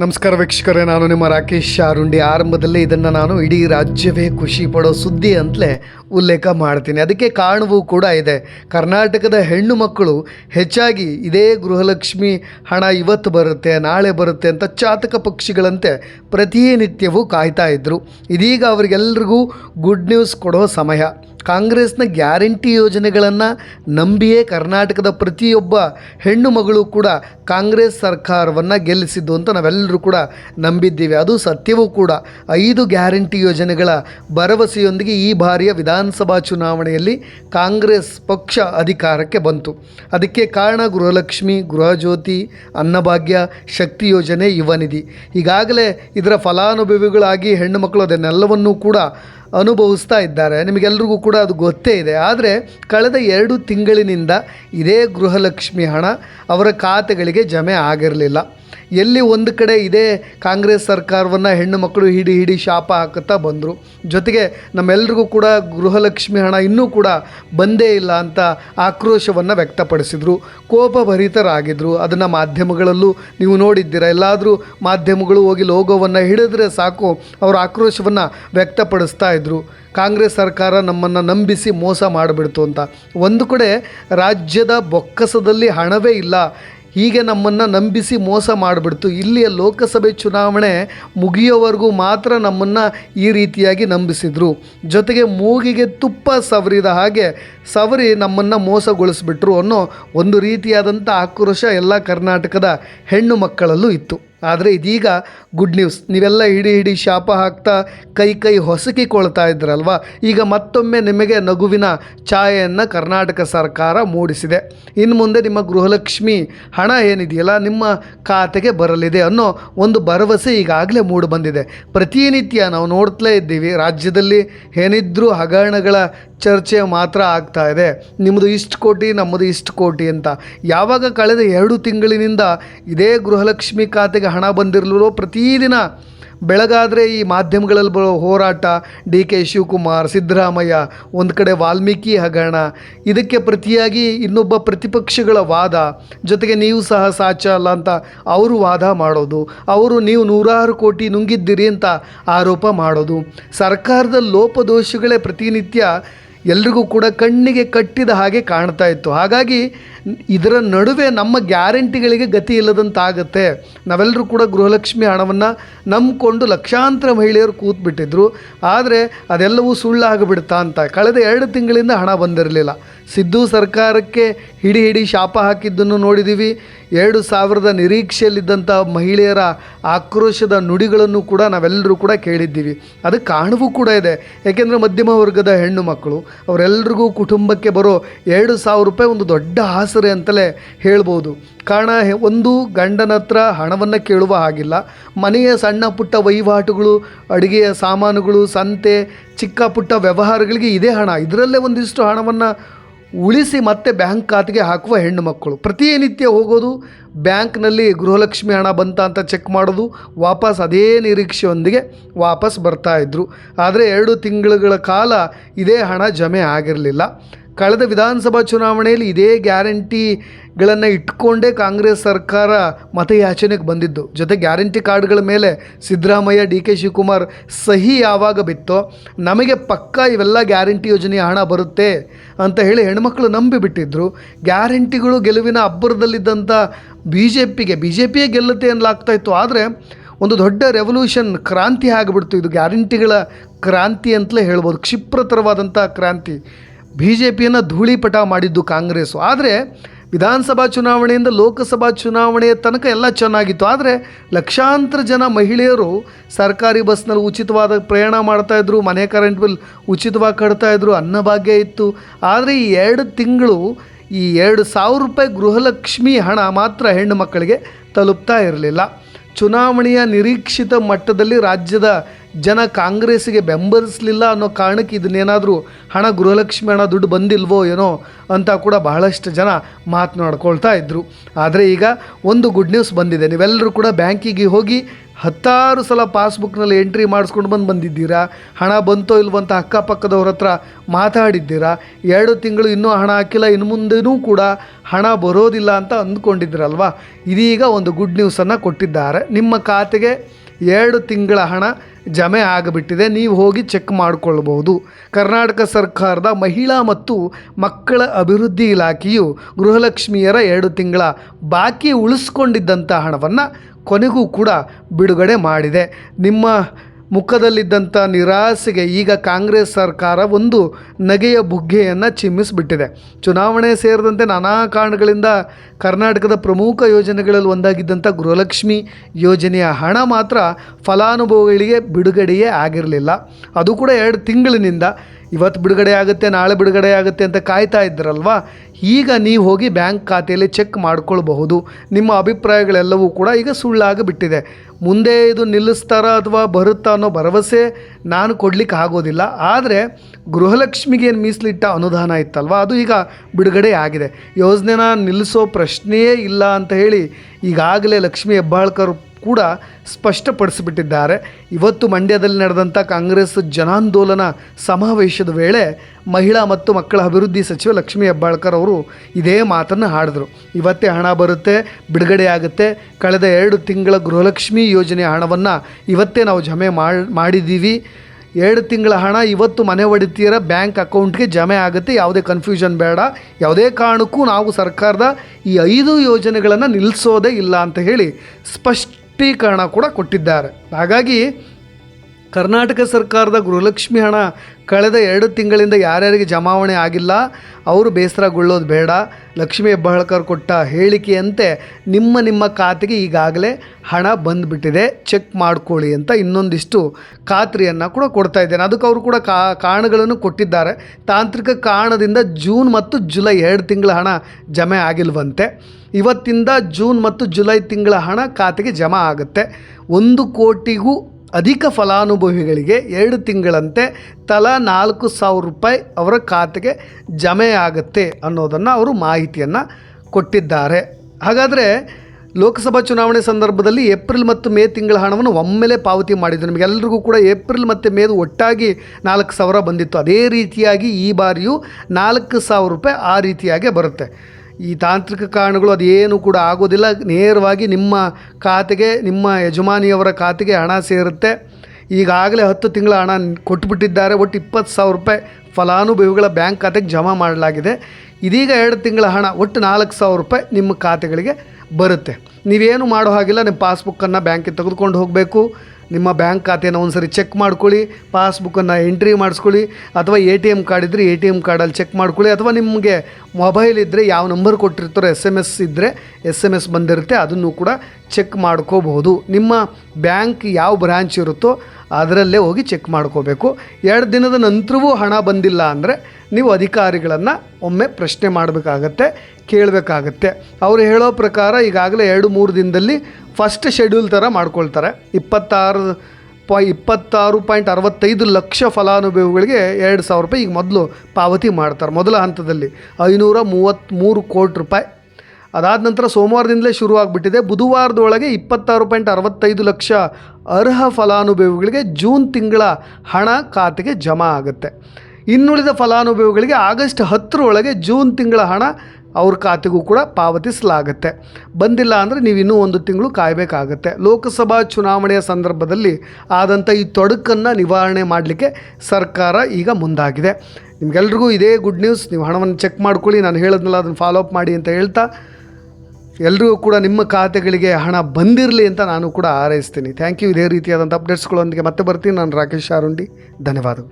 ನಮಸ್ಕಾರ ವೀಕ್ಷಕರೇ, ನಾನು ನಿಮ್ಮ ರಾಕೇಶ್ ಶಾರುಂಡಿ ಆರಂಭದಲ್ಲೇ ಇದನ್ನು ನಾನು ಇಡೀ ರಾಜ್ಯವೇ ಖುಷಿ ಪಡೋ ಸುದ್ದಿ ಅಂತಲೇ ಉಲ್ಲೇಖ ಮಾಡ್ತೀನಿ. ಅದಕ್ಕೆ ಕಾರಣವೂ ಕೂಡ ಇದೆ. ಕರ್ನಾಟಕದ ಹೆಣ್ಣು ಮಕ್ಕಳು ಹೆಚ್ಚಾಗಿ ಇದೇ ಗೃಹಲಕ್ಷ್ಮಿ ಹಣ ಇವತ್ತು ಬರುತ್ತೆ, ನಾಳೆ ಬರುತ್ತೆ ಅಂತ ಚಾತಕ ಪಕ್ಷಿಗಳಂತೆ ಪ್ರತಿನಿತ್ಯವೂ ಕಾಯ್ತಾ ಇದ್ದರು ಇದೀಗ ಅವರಿಗೆಲ್ರಿಗೂ ಗುಡ್ ನ್ಯೂಸ್ ಕೊಡೋ ಸಮಯ. ಕಾಂಗ್ರೆಸ್ನ ಗ್ಯಾರಂಟಿ ಯೋಜನೆಗಳನ್ನು ನಂಬಿಯೇ ಕರ್ನಾಟಕದ ಪ್ರತಿಯೊಬ್ಬ ಹೆಣ್ಣು ಮಗಳು ಕೂಡ ಕಾಂಗ್ರೆಸ್ ಸರ್ಕಾರವನ್ನು ಗೆಲ್ಲಿಸಿದ್ದು ಅಂತ ನಾವೆಲ್ಲರೂ ಕೂಡ ನಂಬಿದ್ದೀವಿ. ಅದು ಸತ್ಯವೂ ಕೂಡ. ಐದು ಗ್ಯಾರಂಟಿ ಯೋಜನೆಗಳ ಭರವಸೆಯೊಂದಿಗೆ ಈ ಬಾರಿಯ ವಿಧಾನಸಭಾ ಚುನಾವಣೆಯಲ್ಲಿ ಕಾಂಗ್ರೆಸ್ ಪಕ್ಷ ಅಧಿಕಾರಕ್ಕೆ ಬಂತು. ಅದಕ್ಕೆ ಕಾರಣ ಗೃಹಲಕ್ಷ್ಮಿ, ಗೃಹಜ್ಯೋತಿ, ಅನ್ನಭಾಗ್ಯ, ಶಕ್ತಿ ಯೋಜನೆ, ಯುವನಿಧಿ. ಈಗಾಗಲೇ ಇದರ ಫಲಾನುಭವಿಗಳಾಗಿ ಹೆಣ್ಣು ಮಕ್ಕಳು ಅದನ್ನೆಲ್ಲವನ್ನೂ ಕೂಡ ಅನುಭವಿಸ್ತಾ ಇದ್ದಾರೆ. ನಿಮಗೆಲ್ರಿಗೂ ಕೂಡ ಅದು ಗೊತ್ತೇ ಇದೆ. ಆದರೆ ಕಳೆದ ಎರಡು ತಿಂಗಳಿನಿಂದ ಇದೇ ಗೃಹಲಕ್ಷ್ಮಿ ಹಣ ಅವರ ಖಾತೆಗಳಿಗೆ ಜಮೆ ಆಗಿರಲಿಲ್ಲ. ಎಲ್ಲಿ ಒಂದು ಕಡೆ ಇದೇ ಕಾಂಗ್ರೆಸ್ ಸರ್ಕಾರವನ್ನು ಹೆಣ್ಣು ಮಕ್ಕಳು ಹಿಡಿ ಹಿಡಿ ಶಾಪ ಹಾಕುತ್ತಾ ಬಂದರು. ಜೊತೆಗೆ ನಮ್ಮೆಲ್ರಿಗೂ ಕೂಡ ಗೃಹಲಕ್ಷ್ಮಿ ಹಣ ಇನ್ನೂ ಕೂಡ ಬಂದೇ ಇಲ್ಲ ಅಂತ ಆಕ್ರೋಶವನ್ನು ವ್ಯಕ್ತಪಡಿಸಿದರು. ಕೋಪಭರಿತರಾಗಿದ್ದರು ಅದನ್ನು ಮಾಧ್ಯಮಗಳಲ್ಲೂ ನೀವು ನೋಡಿದ್ದೀರ? ಎಲ್ಲಾದರೂ ಮಾಧ್ಯಮಗಳು ಹೋಗಿ ಲೋಗೋವನ್ನು ಹಿಡಿದ್ರೆ ಸಾಕು, ಅವರ ಆಕ್ರೋಶವನ್ನು ವ್ಯಕ್ತಪಡಿಸ್ತಾ ಇದ್ದರು ಕಾಂಗ್ರೆಸ್ ಸರ್ಕಾರ ನಮ್ಮನ್ನು ನಂಬಿಸಿ ಮೋಸ ಮಾಡಿಬಿಡ್ತು ಅಂತ. ಒಂದು ಕಡೆ ರಾಜ್ಯದ ಬೊಕ್ಕಸದಲ್ಲಿ ಹಣವೇ ಇಲ್ಲ. ಹೀಗೆ ನಮ್ಮನ್ನು ನಂಬಿಸಿ ಮೋಸ ಮಾಡಿಬಿಡ್ತು. ಇಲ್ಲಿಯ ಲೋಕಸಭೆ ಚುನಾವಣೆ ಮುಗಿಯೋವರೆಗೂ ಮಾತ್ರ ನಮ್ಮನ್ನು ಈ ರೀತಿಯಾಗಿ ನಂಬಿಸಿದರು. ಜೊತೆಗೆ ಮೂಗಿಗೆ ತುಪ್ಪ ಸವರಿದ ಹಾಗೆ ಸವರಿ ನಮ್ಮನ್ನು ಮೋಸಗೊಳಿಸ್ಬಿಟ್ರು ಅನ್ನೋ ಒಂದು ರೀತಿಯಾದಂಥ ಆಕ್ರೋಶ ಎಲ್ಲ ಕರ್ನಾಟಕದ ಹೆಣ್ಣು ಮಕ್ಕಳಲ್ಲೂ ಇತ್ತು. ಆದರೆ ಇದೀಗ ಗುಡ್ ನ್ಯೂಸ್ ನೀವೆಲ್ಲ ಹಿಡಿ ಹಿಡಿ ಶಾಪ ಹಾಕ್ತಾ ಕೈ ಕೈ ಹೊಸಕಿಕೊಳ್ತಾ ಇದ್ರಲ್ವ? ಈಗ ಮತ್ತೊಮ್ಮೆ ನಿಮಗೆ ನಗುವಿನ ಛಾಯೆಯನ್ನು ಕರ್ನಾಟಕ ಸರ್ಕಾರ ಮೂಡಿಸಿದೆ. ಇನ್ನು ಮುಂದೆ ನಿಮ್ಮ ಗೃಹಲಕ್ಷ್ಮಿ ಹಣ ಏನಿದೆಯಲ್ಲ, ನಿಮ್ಮ ಖಾತೆಗೆ ಬರಲಿದೆ ಅನ್ನೋ ಒಂದು ಭರವಸೆ ಈಗಾಗಲೇ ಮೂಡಿಬಂದಿದೆ ಪ್ರತಿನಿತ್ಯ ನಾವು ನೋಡ್ತಲೇ ಇದ್ದೀವಿ. ರಾಜ್ಯದಲ್ಲಿ ಏನಿದ್ರೂ ಹಗರಣಗಳ ಚರ್ಚೆ ಮಾತ್ರ ಆಗ್ತಾ ಇದೆ ನಿಮ್ಮದು ಇಷ್ಟು ಕೋಟಿ, ನಮ್ಮದು ಇಷ್ಟು ಕೋಟಿ ಅಂತ. ಯಾವಾಗ ಕಳೆದ ಎರಡು ತಿಂಗಳಿನಿಂದ ಇದೇ ಗೃಹಲಕ್ಷ್ಮಿ ಖಾತೆಗೆ ಹಣ ಬಂದಿರಲಿಲ್ಲೋ ಪ್ರತಿದಿನ ಬೆಳಗಾದರೆ ಈ ಮಾಧ್ಯಮಗಳಲ್ಲಿ ಬರೋ ಹೋರಾಟ, ಡಿ ಕೆ ಶಿವಕುಮಾರ್, ಸಿದ್ದರಾಮಯ್ಯ, ಒಂದು ಕಡೆ ವಾಲ್ಮೀಕಿ ಹಗರಣ, ಇದಕ್ಕೆ ಪ್ರತಿಯಾಗಿ ಇನ್ನೊಬ್ಬ ಪ್ರತಿಪಕ್ಷಗಳ ವಾದ, ಜೊತೆಗೆ ನೀವು ಸಹ ಸಾಚ ಅಲ್ಲ ಅಂತ ಅವರು ವಾದ ಮಾಡೋದು, ಅವರು ನೀವು ನೂರಾರು ಕೋಟಿ ನುಂಗಿದ್ದೀರಿ ಅಂತ ಆರೋಪ ಮಾಡೋದು. ಸರ್ಕಾರದ ಲೋಪದೋಷಗಳೇ ಪ್ರತಿನಿತ್ಯ ಎಲ್ರಿಗೂ ಕೂಡ ಕಣ್ಣಿಗೆ ಕಟ್ಟಿದ ಹಾಗೆ ಕಾಣ್ತಾ ಇತ್ತು. ಹಾಗಾಗಿ ಇದರ ನಡುವೆ ನಮ್ಮ ಗ್ಯಾರಂಟಿಗಳಿಗೆ ಗತಿ ಇಲ್ಲದಂತಾಗುತ್ತೆ. ನಾವೆಲ್ಲರೂ ಕೂಡ ಗೃಹಲಕ್ಷ್ಮಿ ಹಣವನ್ನು ನಂಬಿಕೊಂಡು ಲಕ್ಷಾಂತರ ಮಹಿಳೆಯರು ಕೂತ್ಬಿಟ್ಟಿದ್ರು. ಆದರೆ ಅದೆಲ್ಲವೂ ಸುಳ್ಳಾಗಿಬಿಡ್ತಾ ಅಂತ. ಕಳೆದ ಎರಡು ತಿಂಗಳಿಂದ ಹಣ ಬಂದಿರಲಿಲ್ಲ. ಸಿದ್ದು ಸರ್ಕಾರಕ್ಕೆ ಹಿಡಿ ಹಿಡಿ ಶಾಪ ಹಾಕಿದ್ದನ್ನು ನೋಡಿದ್ದೀವಿ ಎರಡು ಸಾವಿರದ ನಿರೀಕ್ಷೆಯಲ್ಲಿದ್ದಂಥ ಮಹಿಳೆಯರ ಆಕ್ರೋಶದ ನುಡಿಗಳನ್ನು ಕೂಡ ನಾವೆಲ್ಲರೂ ಕೂಡ ಕೇಳಿದ್ದೀವಿ. ಅದು ಕಾಣವೂ ಕೂಡ ಇದೆ. ಏಕೆಂದರೆ ಮಧ್ಯಮ ವರ್ಗದ ಹೆಣ್ಣು ಮಕ್ಕಳು ಅವರೆಲ್ಲರಿಗೂ ಕುಟುಂಬಕ್ಕೆ ಬರೋ ಎರಡು ಸಾವಿರ ರೂಪಾಯಿ ಒಂದು ದೊಡ್ಡ ಆಸರೆ ಅಂತಲೇ ಹೇಳ್ಬೋದು. ಕಾರಣ, ಒಂದು ಗಂಡನ ಹತ್ರ ಹಣವನ್ನು ಕೇಳುವ ಹಾಗಿಲ್ಲ. ಮನೆಯ ಸಣ್ಣ ಪುಟ್ಟ ವಹಿವಾಟುಗಳು, ಅಡುಗೆಯ ಸಾಮಾನುಗಳು, ಸಂತೆ, ಚಿಕ್ಕ ಪುಟ್ಟ ವ್ಯವಹಾರಗಳಿಗೆ ಇದೇ ಹಣ. ಇದರಲ್ಲೇ ಒಂದಿಷ್ಟು ಹಣವನ್ನು ಉಳಿಸಿ ಮತ್ತೆ ಬ್ಯಾಂಕ್ ಖಾತೆಗೆ ಹಾಕುವ ಹೆಣ್ಣು ಮಕ್ಕಳು. ಪ್ರತಿನಿತ್ಯ ಹೋಗೋದು, ಬ್ಯಾಂಕ್ನಲ್ಲಿ ಗೃಹಲಕ್ಷ್ಮಿ ಹಣ ಬಂತ ಅಂತ ಚೆಕ್ ಮಾಡೋದು, ವಾಪಸ್ ಅದೇ ನಿರೀಕ್ಷೆಯೊಂದಿಗೆ ವಾಪಸ್ ಬರ್ತಾಯಿದ್ರು ಆದರೆ ಎರಡು ತಿಂಗಳುಗಳ ಕಾಲ ಇದೇ ಹಣ ಜಮೆ ಆಗಿರಲಿಲ್ಲ. ಕಳೆದ ವಿಧಾನಸಭಾ ಚುನಾವಣೆಯಲ್ಲಿ ಇದೇ ಗ್ಯಾರಂಟಿಗಳನ್ನು ಇಟ್ಕೊಂಡೇ ಕಾಂಗ್ರೆಸ್ ಸರ್ಕಾರ ಮತಯಾಚನೆಗೆ ಬಂದಿದ್ದು. ಜೊತೆ ಗ್ಯಾರಂಟಿ ಕಾರ್ಡ್ಗಳ ಮೇಲೆ ಸಿದ್ದರಾಮಯ್ಯ, ಡಿ ಕೆ ಶಿವಕುಮಾರ್ ಸಹಿ ಯಾವಾಗ ಬಿತ್ತೋ, ನಮಗೆ ಪಕ್ಕ ಇವೆಲ್ಲ ಗ್ಯಾರಂಟಿ ಯೋಜನೆಯ ಹಣ ಬರುತ್ತೆ ಅಂತ ಹೇಳಿ ಹೆಣ್ಮಕ್ಳು ನಂಬಿಬಿಟ್ಟಿದ್ರು ಗ್ಯಾರಂಟಿಗಳು ಗೆಲುವಿನ ಅಬ್ಬರದಲ್ಲಿದ್ದಂಥ ಬಿ ಜೆ ಪಿಗೆ ಬಿ ಜೆ ಪಿಯೇ ಗೆಲ್ಲುತ್ತೆ ಅನ್ನಲಾಗ್ತಾ ಇತ್ತು. ಆದರೆ ಒಂದು ದೊಡ್ಡ ರೆವಲ್ಯೂಷನ್ ಕ್ರಾಂತಿ ಆಗಿಬಿಡ್ತು. ಇದು ಗ್ಯಾರಂಟಿಗಳ ಕ್ರಾಂತಿ ಅಂತಲೇ ಹೇಳ್ಬೋದು. ಕ್ಷಿಪ್ರತರವಾದಂಥ ಕ್ರಾಂತಿ. ಬಿ ಜೆ ಪಿಯನ್ನು ಧೂಳಿಪಟ ಮಾಡಿದ್ದು ಕಾಂಗ್ರೆಸ್ಸು ಆದರೆ ವಿಧಾನಸಭಾ ಚುನಾವಣೆಯಿಂದ ಲೋಕಸಭಾ ಚುನಾವಣೆಯ ತನಕ ಎಲ್ಲ ಚೆನ್ನಾಗಿತ್ತು. ಆದರೆ ಲಕ್ಷಾಂತರ ಜನ ಮಹಿಳೆಯರು ಸರ್ಕಾರಿ ಬಸ್ನಲ್ಲಿ ಉಚಿತವಾದ ಪ್ರಯಾಣ ಮಾಡ್ತಾಯಿದ್ರು ಮನೆ ಕರೆಂಟ್ ಬಿಲ್ ಉಚಿತವಾಗಿ ಕಟ್ತಾಯಿದ್ರು ಅನ್ನಭಾಗ್ಯ ಇತ್ತು. ಆದರೆ ಈ ಎರಡು ತಿಂಗಳು, ಈ ಎರಡು ಸಾವಿರ ರೂಪಾಯಿ ಗೃಹಲಕ್ಷ್ಮಿ ಹಣ ಮಾತ್ರ ಹೆಣ್ಣು ಮಕ್ಕಳಿಗೆ ತಲುಪ್ತಾ ಇರಲಿಲ್ಲ. ಚುನಾವಣೆಯ ನಿರೀಕ್ಷಿತ ಮಟ್ಟದಲ್ಲಿ ರಾಜ್ಯದ ಜನ ಕಾಂಗ್ರೆಸ್ಸಿಗೆ ಬೆಂಬಲಿಸಲಿಲ್ಲ ಅನ್ನೋ ಕಾರಣಕ್ಕೆ ಇದನ್ನೇನಾದರೂ ಹಣ ಗೃಹಲಕ್ಷ್ಮಿ ಹಣ ದುಡ್ಡು ಬಂದಿಲ್ವೋ ಏನೋ ಅಂತ ಕೂಡ ಬಹಳಷ್ಟು ಜನ ಮಾತನಾಡ್ಕೊಳ್ತಾ ಇದ್ದರು ಆದರೆ ಈಗ ಒಂದು ಗುಡ್ ನ್ಯೂಸ್ ಬಂದಿದೆ. ನೀವೆಲ್ಲರೂ ಕೂಡ ಬ್ಯಾಂಕಿಗೆ ಹೋಗಿ ಹತ್ತಾರು ಸಲ ಪಾಸ್ಬುಕ್ನಲ್ಲಿ ಎಂಟ್ರಿ ಮಾಡಿಸ್ಕೊಂಡು ಬಂದು ಬಂದಿದ್ದೀರಾ? ಹಣ ಬಂತೋ ಇಲ್ವೋ ಅಂತ ಅಕ್ಕಪಕ್ಕದವ್ರ ಹತ್ರ ಮಾತಾಡಿದ್ದೀರಾ? ಎರಡು ತಿಂಗಳು ಇನ್ನೂ ಹಣ ಹಾಕಿಲ್ಲ, ಇನ್ನು ಮುಂದೆನೂ ಕೂಡ ಹಣ ಬರೋದಿಲ್ಲ ಅಂತ ಅಂದ್ಕೊಂಡಿದ್ರಲ್ವಾ ಇದೀಗ ಒಂದು ಗುಡ್ ನ್ಯೂಸನ್ನು ಕೊಟ್ಟಿದ್ದಾರೆ. ನಿಮ್ಮ ಖಾತೆಗೆ ಎರಡು ತಿಂಗಳ ಹಣ ಜಮೆ ಆಗಿಬಿಟ್ಟಿದೆ. ನೀವು ಹೋಗಿ ಚೆಕ್ ಮಾಡಿಕೊಳ್ಬಹುದು ಕರ್ನಾಟಕ ಸರ್ಕಾರದ ಮಹಿಳಾ ಮತ್ತು ಮಕ್ಕಳ ಅಭಿವೃದ್ಧಿ ಇಲಾಖೆಯು ಗೃಹಲಕ್ಷ್ಮಿಯರ ಎರಡು ತಿಂಗಳ ಬಾಕಿ ಉಳಿಸ್ಕೊಂಡಿದ್ದಂಥ ಹಣವನ್ನು ಕೊನೆಗೂ ಕೂಡ ಬಿಡುಗಡೆ ಮಾಡಿದೆ. ನಿಮ್ಮ ಮುಖದಲ್ಲಿದ್ದಂಥ ನಿರಾಸೆಗೆ ಈಗ ಕಾಂಗ್ರೆಸ್ ಸರ್ಕಾರ ಒಂದು ನಗೆಯ ಬುಗ್ಗೆಯನ್ನು ಚಿಮ್ಮಿಸಿಬಿಟ್ಟಿದೆ. ಚುನಾವಣೆ ಸೇರಿದಂತೆ ನಾನಾ ಕಾರಣಗಳಿಂದ ಕರ್ನಾಟಕದ ಪ್ರಮುಖ ಯೋಜನೆಗಳಲ್ಲಿ ಒಂದಾಗಿದ್ದಂಥ ಗೃಹಲಕ್ಷ್ಮಿ ಯೋಜನೆಯ ಹಣ ಮಾತ್ರ ಫಲಾನುಭವಿಗಳಿಗೆ ಬಿಡುಗಡೆಯೇ ಆಗಿರಲಿಲ್ಲ. ಅದು ಕೂಡ ಎರಡು ತಿಂಗಳಿನಿಂದ. ಇವತ್ತು ಬಿಡುಗಡೆ ಆಗುತ್ತೆ, ನಾಳೆ ಬಿಡುಗಡೆ ಆಗುತ್ತೆ ಅಂತ ಕಾಯ್ತಾ ಇದ್ದರಲ್ವಾ ಈಗ ನೀವು ಹೋಗಿ ಬ್ಯಾಂಕ್ ಖಾತೆಯಲ್ಲಿ ಚೆಕ್ ಮಾಡ್ಕೊಳ್ಬಹುದು. ನಿಮ್ಮ ಅಭಿಪ್ರಾಯಗಳೆಲ್ಲವೂ ಕೂಡ ಈಗ ಸುಳ್ಳಾಗಿಬಿಟ್ಟಿದೆ. ಮುಂದೆ ಇದು ನಿಲ್ಲಿಸ್ತಾರಾ ಅಥವಾ ಬರುತ್ತಾ ಅನ್ನೋ ಭರವಸೆ ನಾನು ಕೊಡಲಿಕ್ಕೆ ಆಗೋದಿಲ್ಲ. ಆದರೆ ಗೃಹಲಕ್ಷ್ಮಿಗೆ ಏನು ಮೀಸಲಿಟ್ಟ ಅನುದಾನ ಇತ್ತಲ್ವ? ಅದು ಈಗ ಬಿಡುಗಡೆ ಆಗಿದೆ. ಯೋಜನೆನ ನಿಲ್ಲಿಸೋ ಪ್ರಶ್ನೆಯೇ ಇಲ್ಲ ಅಂತ ಹೇಳಿ ಈಗಾಗಲೇ ಲಕ್ಷ್ಮೀ ಹೆಬ್ಬಾಳ್ಕರ್ ಕೂಡ ಸ್ಪಷ್ಟಪಡಿಸಿಬಿಟ್ಟಿದ್ದಾರೆ. ಇವತ್ತು ಮಂಡ್ಯದಲ್ಲಿ ನಡೆದಂಥ ಕಾಂಗ್ರೆಸ್ ಜನಾಂದೋಲನ ಸಮಾವೇಶದ ವೇಳೆ ಮಹಿಳಾ ಮತ್ತು ಮಕ್ಕಳ ಅಭಿವೃದ್ಧಿ ಸಚಿವ ಲಕ್ಷ್ಮೀ ಹೆಬ್ಬಾಳ್ಕರ್ ಅವರು ಇದೇ ಮಾತನ್ನು ಹಾಡಿದರು. ಇವತ್ತೇ ಹಣ ಬರುತ್ತೆ, ಬಿಡುಗಡೆ ಆಗುತ್ತೆ. ಕಳೆದ ಎರಡು ತಿಂಗಳ ಗೃಹಲಕ್ಷ್ಮಿ ಯೋಜನೆ ಹಣವನ್ನು ಇವತ್ತೇ ನಾವು ಜಮೆ ಮಾಡಿದ್ದೀವಿ. ಎರಡು ತಿಂಗಳ ಹಣ ಇವತ್ತು ಮನೆ ಒಡಿತೀರ ಬ್ಯಾಂಕ್ ಅಕೌಂಟ್ಗೆ ಜಮೆ ಆಗುತ್ತೆ. ಯಾವುದೇ ಕನ್ಫ್ಯೂಷನ್ ಬೇಡ. ಯಾವುದೇ ಕಾರಣಕ್ಕೂ ನಾವು ಸರ್ಕಾರದ ಈ ಐದು ಯೋಜನೆಗಳನ್ನು ನಿಲ್ಲಿಸೋದೇ ಇಲ್ಲ ಅಂತ ಹೇಳಿ ಸ್ಪಷ್ಟೀಕರಣ ಕೂಡ ಕೊಟ್ಟಿದ್ದಾರೆ. ಹಾಗಾಗಿ ಕರ್ನಾಟಕ ಸರ್ಕಾರದ ಗೃಹಲಕ್ಷ್ಮಿ ಹಣ ಕಳೆದ ಎರಡು ತಿಂಗಳಿಂದ ಯಾರ್ಯಾರಿಗೆ ಜಮಾವಣೆ ಆಗಿಲ್ಲ, ಅವರು ಬೇಸರಗೊಳ್ಳೋದು ಬೇಡ. ಲಕ್ಷ್ಮೀ ಹೆಬ್ಬಾಳ್ಕರ್ ಕೊಟ್ಟ ಹೇಳಿಕೆಯಂತೆ ನಿಮ್ಮ ನಿಮ್ಮ ಖಾತೆಗೆ ಈಗಾಗಲೇ ಹಣ ಬಂದುಬಿಟ್ಟಿದೆ, ಚೆಕ್ ಮಾಡ್ಕೊಳ್ಳಿ ಅಂತ ಇನ್ನೊಂದಿಷ್ಟು ಖಾತ್ರಿಯನ್ನು ಕೂಡ ಕೊಡ್ತಾ ಇದ್ದೇನೆ. ಅದಕ್ಕೆ ಅವರು ಕೂಡ ಕಾರಣಗಳನ್ನು ಕೊಟ್ಟಿದ್ದಾರೆ. ತಾಂತ್ರಿಕ ಕಾರಣದಿಂದ ಜೂನ್ ಮತ್ತು ಜುಲೈ ಎರಡು ತಿಂಗಳ ಹಣ ಜಮೆ ಆಗಿಲ್ವಂತೆ. ಇವತ್ತಿಂದ ಜೂನ್ ಮತ್ತು ಜುಲೈ ತಿಂಗಳ ಹಣ ಖಾತೆಗೆ ಜಮಾ ಆಗುತ್ತೆ. ಒಂದು ಕೋಟಿಗೂ ಅಧಿಕ ಫಲಾನುಭವಿಗಳಿಗೆ ಎರಡು ತಿಂಗಳಂತೆ ತಲಾ ನಾಲ್ಕು ಸಾವಿರ ರೂಪಾಯಿ ಅವರ ಖಾತೆಗೆ ಜಮೆ ಆಗುತ್ತೆ ಅನ್ನೋದನ್ನು ಅವರು ಮಾಹಿತಿಯನ್ನು ಕೊಟ್ಟಿದ್ದಾರೆ. ಹಾಗಾದರೆ ಲೋಕಸಭಾ ಚುನಾವಣೆ ಸಂದರ್ಭದಲ್ಲಿ ಏಪ್ರಿಲ್ ಮತ್ತು ಮೇ ತಿಂಗಳ ಹಣವನ್ನು ಒಮ್ಮೆಲೆ ಪಾವತಿ ಮಾಡಿದ್ದು ನಿಮಗೆಲ್ಲರಿಗೂ ಕೂಡ ಏಪ್ರಿಲ್ ಮತ್ತು ಮೇದು ಒಟ್ಟಾಗಿ ನಾಲ್ಕು ಸಾವಿರ ಬಂದಿತ್ತು. ಅದೇ ರೀತಿಯಾಗಿ ಈ ಬಾರಿಯೂ ನಾಲ್ಕು ಸಾವಿರ ರೂಪಾಯಿ ಆ ರೀತಿಯಾಗೇ ಬರುತ್ತೆ. ಈ ತಾಂತ್ರಿಕ ಕಾರಣಗಳು ಅದೇನು ಕೂಡ ಆಗೋದಿಲ್ಲ. ನೇರವಾಗಿ ನಿಮ್ಮ ಖಾತೆಗೆ, ನಿಮ್ಮ ಯಜಮಾನಿಯವರ ಖಾತೆಗೆ ಹಣ ಸೇರುತ್ತೆ. ಈಗಾಗಲೇ ಹತ್ತು ತಿಂಗಳ ಹಣ ಕೊಟ್ಟುಬಿಟ್ಟಿದ್ದಾರೆ ಒಟ್ಟು ಇಪ್ಪತ್ತು ಸಾವಿರ ರೂಪಾಯಿ ಫಲಾನುಭವಿಗಳ ಬ್ಯಾಂಕ್ ಖಾತೆಗೆ ಜಮಾ ಮಾಡಲಾಗಿದೆ. ಇದೀಗ ಎರಡು ತಿಂಗಳ ಹಣ ಒಟ್ಟು ನಾಲ್ಕು ಸಾವಿರ ರೂಪಾಯಿ ನಿಮ್ಮ ಖಾತೆಗಳಿಗೆ ಬರುತ್ತೆ. ನೀವೇನು ಮಾಡೋ ಹಾಗಿಲ್ಲ. ನಿಮ್ಮ ಪಾಸ್ಬುಕ್ಕನ್ನು ಬ್ಯಾಂಕಿಗೆ ತೆಗೆದುಕೊಂಡು ಹೋಗಬೇಕು. ನಿಮ್ಮ ಬ್ಯಾಂಕ್ ಖಾತೆಯನ್ನು ಒಂದ್ಸರಿ ಚೆಕ್ ಮಾಡ್ಕೊಳ್ಳಿ, ಪಾಸ್ಬುಕ್ಕನ್ನು ಎಂಟ್ರಿ ಮಾಡಿಸ್ಕೊಳ್ಳಿ, ಅಥವಾ ಎ ಟಿ ಎಂ ಕಾರ್ಡ್ ಇದ್ದರೆ ಎ ಟಿ ಎಂ ಕಾರ್ಡಲ್ಲಿ ಚೆಕ್ ಮಾಡ್ಕೊಳ್ಳಿ, ಅಥವಾ ನಿಮಗೆ ಮೊಬೈಲ್ ಇದ್ದರೆ ಯಾವ ನಂಬರ್ ಕೊಟ್ಟಿರ್ತಾರೋ ಎಸ್ ಎಂ ಎಸ್ ಇದ್ದರೆ ಎಸ್ ಎಂ ಎಸ್ ಬಂದಿರುತ್ತೆ, ಅದನ್ನು ಕೂಡ ಚೆಕ್ ಮಾಡ್ಕೋಬಹುದು. ನಿಮ್ಮ ಬ್ಯಾಂಕ್ ಯಾವ ಬ್ರಾಂಚ್ ಇರುತ್ತೋ ಅದರಲ್ಲೇ ಹೋಗಿ ಚೆಕ್ ಮಾಡ್ಕೋಬೇಕು. ಎರಡು ದಿನದ ನಂತರವೂ ಹಣ ಬಂದಿಲ್ಲ ಅಂದರೆ ನೀವು ಅಧಿಕಾರಿಗಳನ್ನು ಒಮ್ಮೆ ಪ್ರಶ್ನೆ ಮಾಡಬೇಕಾಗತ್ತೆ, ಕೇಳಬೇಕಾಗತ್ತೆ. ಅವರು ಹೇಳೋ ಪ್ರಕಾರ ಈಗಾಗಲೇ ಎರಡು ಮೂರು ದಿನದಲ್ಲಿ ಫಸ್ಟ್ ಶೆಡ್ಯೂಲ್ ಥರ ಮಾಡ್ಕೊಳ್ತಾರೆ. ಇಪ್ಪತ್ತಾರು ಪಾಯ್ ಇಪ್ಪತ್ತಾರು ಪಾಯಿಂಟ್ ಅರವತ್ತೈದು ಲಕ್ಷ ಫಲಾನುಭವಿಗಳಿಗೆ ಎರಡು ಸಾವಿರ ರೂಪಾಯಿ ಈಗ ಮೊದಲು ಪಾವತಿ ಮಾಡ್ತಾರೆ ಮೊದಲ ಹಂತದಲ್ಲಿ. ಐನೂರ ಮೂವತ್ತ್ಮೂರು ಕೋಟಿ ರೂಪಾಯಿ. ಅದಾದ ನಂತರ ಸೋಮವಾರದಿಂದಲೇ ಶುರು ಆಗಿಬಿಟ್ಟಿದೆ. ಬುಧವಾರದೊಳಗೆ ಇಪ್ಪತ್ತಾರು ಪಾಯಿಂಟ್ ಅರವತ್ತೈದು ಲಕ್ಷ ಅರ್ಹ ಫಲಾನುಭವಿಗಳಿಗೆ ಜೂನ್ ತಿಂಗಳ ಹಣ ಖಾತೆಗೆ ಜಮಾ ಆಗುತ್ತೆ. ಇನ್ನುಳಿದ ಫಲಾನುಭವಿಗಳಿಗೆ ಆಗಸ್ಟ್ ಹತ್ತರೊಳಗೆ ಜೂನ್ ತಿಂಗಳ ಹಣ ಅವ್ರ ಖಾತೆಗೂ ಕೂಡ ಪಾವತಿಸಲಾಗುತ್ತೆ. ಬಂದಿಲ್ಲ ಅಂದರೆ ನೀವು ಇನ್ನೂ ಒಂದು ತಿಂಗಳು ಕಾಯಬೇಕಾಗತ್ತೆ. ಲೋಕಸಭಾ ಚುನಾವಣೆಯ ಸಂದರ್ಭದಲ್ಲಿ ಆದಂಥ ಈ ತೊಡಕನ್ನು ನಿವಾರಣೆ ಮಾಡಲಿಕ್ಕೆ ಸರ್ಕಾರ ಈಗ ಮುಂದಾಗಿದೆ. ನಿಮಗೆಲ್ರಿಗೂ ಇದೇ ಗುಡ್ ನ್ಯೂಸ್ ನೀವು ಹಣವನ್ನು ಚೆಕ್ ಮಾಡ್ಕೊಳ್ಳಿ. ನಾನು ಹೇಳೋದ್ನಲ್ಲ, ಅದನ್ನು ಫಾಲೋ ಅಪ್ ಮಾಡಿ ಅಂತ ಹೇಳ್ತಾ. ಎಲ್ರಿಗೂ ಕೂಡ ನಿಮ್ಮ ಖಾತೆಗಳಿಗೆ ಹಣ ಬಂದಿರಲಿ ಅಂತ ನಾನು ಕೂಡ ಹಾರೈಸ್ತೀನಿ. ಥ್ಯಾಂಕ್ ಯು ಇದೇ ರೀತಿಯಾದಂಥ ಅಪ್ಡೇಟ್ಸ್ಗಳೊಂದಿಗೆ ಮತ್ತೆ ಬರ್ತೀನಿ. ನಾನು ರಾಕೇಶ್ ಶಾರುಂಡಿ ಧನ್ಯವಾದಗಳು.